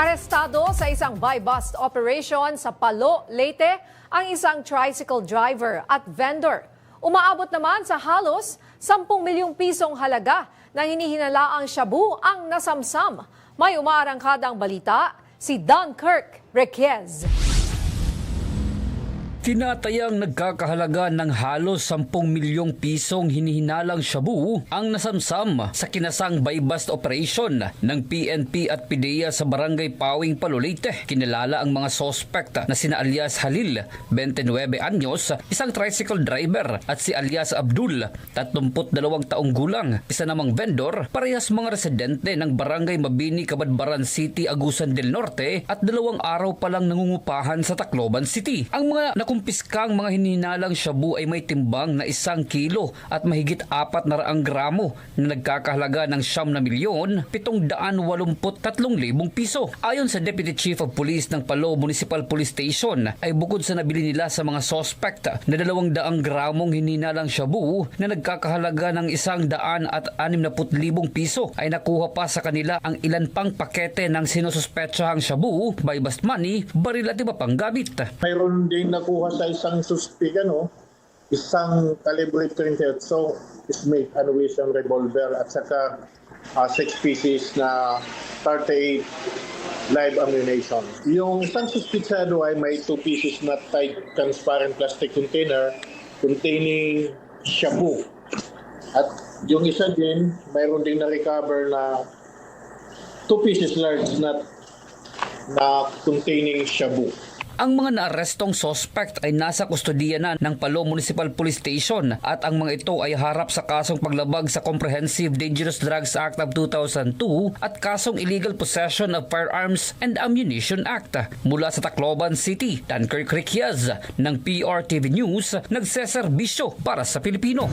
Arestado sa isang buy-bust operation sa Palo, Leyte ang isang tricycle driver at vendor. Umaabot naman sa halos 10 milyong pisong halaga ng hinihinalaang shabu ang nasamsam. May umaarangkadang balita, si Dunkirk Requez. Tinatayang nagkakahalaga ng halos 10 milyong pisong hinihinalang shabu ang nasamsam sa kinasang buy-bust operation ng PNP at PDEA sa barangay Pawing Palolite. Kinilala ang mga sospek na sina alias Halil, 29 anyos, isang tricycle driver at si alias Abdul, 32 taong gulang, isa namang vendor, parehas mga residente ng barangay Mabini, Kabadbaran City, Agusan del Norte at dalawang araw pa lang nangungupahan sa Tacloban City. Ang mga nakumpiskang mga hinihinalang shabu ay may timbang na isang kilo at mahigit apat na raang gramo na nagkakahalaga ng siyam na milyon, pitong daan walumput tatlong libong piso. Ayon sa Deputy Chief of Police ng Palo Municipal Police Station, ay bukod sa nabili nila sa mga suspect na dalawang daang gramong hinihinalang shabu na nagkakahalaga ng isang daan at anim na libong piso, ay nakuha pa sa kanila ang ilan pang pakete ng sinususpetsahang shabu, by bust money, baril at iba pang gamit. mayroon din nakuha sa isang suspect, ano, isang calibre 38 so Smith and Wesson revolver at saka uh, six pieces na 38 live ammunition. Yung isang suspitsado ay may two pieces na tight transparent plastic container containing shabu. At yung isa din, mayroon din na-recover na two pieces large na na containing shabu. Ang mga naarestong suspect ay nasa kustodiya na ng Palo Municipal Police Station at ang mga ito ay harap sa kasong paglabag sa Comprehensive Dangerous Drugs Act of 2002 at kasong Illegal Possession of Firearms and Ammunition Act. Mula sa Tacloban City, Dunkirk Riquiaz ng PRTV News, nagseserbisyo para sa Pilipino.